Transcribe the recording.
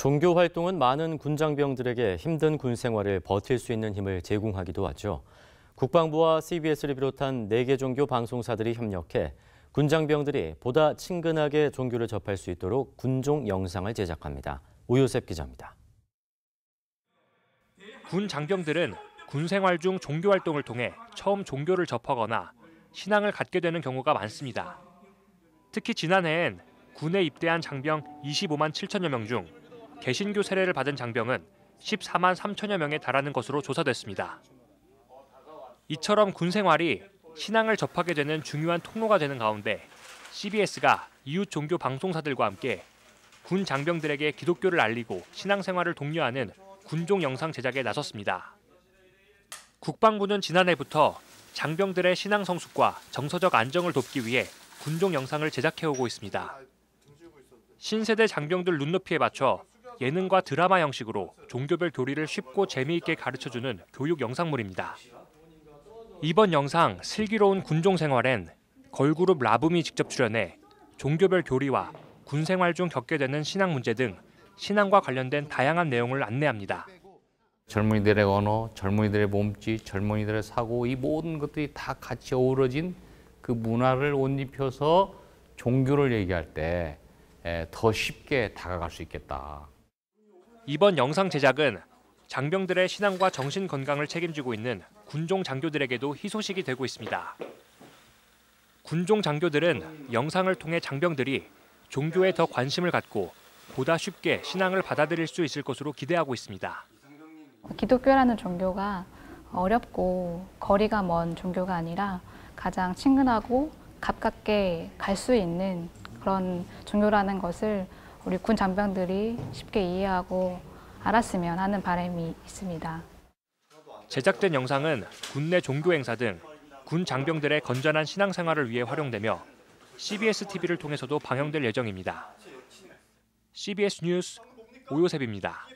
종교 활동은 많은 군장병들에게 힘든 군 생활을 버틸 수 있는 힘을 제공하기도 하죠. 국방부와 CBS를 비롯한 4개 종교 방송사들이 협력해 군장병들이 보다 친근하게 종교를 접할 수 있도록 군종 영상을 제작합니다. 오요셉 기자입니다. 군 장병들은 군 생활 중 종교 활동을 통해 처음 종교를 접하거나 신앙을 갖게 되는 경우가 많습니다. 특히 지난해엔 군에 입대한 장병 25만 7천여 명 중 개신교 세례를 받은 장병은 14만 3천여 명에 달하는 것으로 조사됐습니다. 이처럼 군 생활이 신앙을 접하게 되는 중요한 통로가 되는 가운데 CBS가 이웃 종교 방송사들과 함께 군 장병들에게 기독교를 알리고 신앙생활을 독려하는 군종 영상 제작에 나섰습니다. 국방부는 지난해부터 장병들의 신앙 성숙과 정서적 안정을 돕기 위해 군종 영상을 제작해오고 있습니다. 신세대 장병들 눈높이에 맞춰 예능과 드라마 형식으로 종교별 교리를 쉽고 재미있게 가르쳐주는 교육 영상물입니다. 이번 영상 슬기로운 군종 생활엔 걸그룹 라붐이 직접 출연해 종교별 교리와 군 생활 중 겪게 되는 신앙 문제 등 신앙과 관련된 다양한 내용을 안내합니다. 젊은이들의 언어, 젊은이들의 몸짓, 젊은이들의 사고 이 모든 것들이 다 같이 어우러진 그 문화를 옷 입혀서 종교를 얘기할 때 더 쉽게 다가갈 수 있겠다. 이번 영상 제작은 장병들의 신앙과 정신 건강을 책임지고 있는 군종 장교들에게도 희소식이 되고 있습니다. 군종 장교들은 영상을 통해 장병들이 종교에 더 관심을 갖고 보다 쉽게 신앙을 받아들일 수 있을 것으로 기대하고 있습니다. 기독교라는 종교가 어렵고 거리가 먼 종교가 아니라 가장 친근하고 가깝게 갈 수 있는 그런 종교라는 것을 우리 군 장병들이 쉽게 이해하고 알았으면 하는 바람이 있습니다. 제작된 영상은 군내 종교 행사 등 군 장병들의 건전한 신앙생활을 위해 활용되며 CBS TV를 통해서도 방영될 예정입니다. CBS 뉴스 오요셉입니다.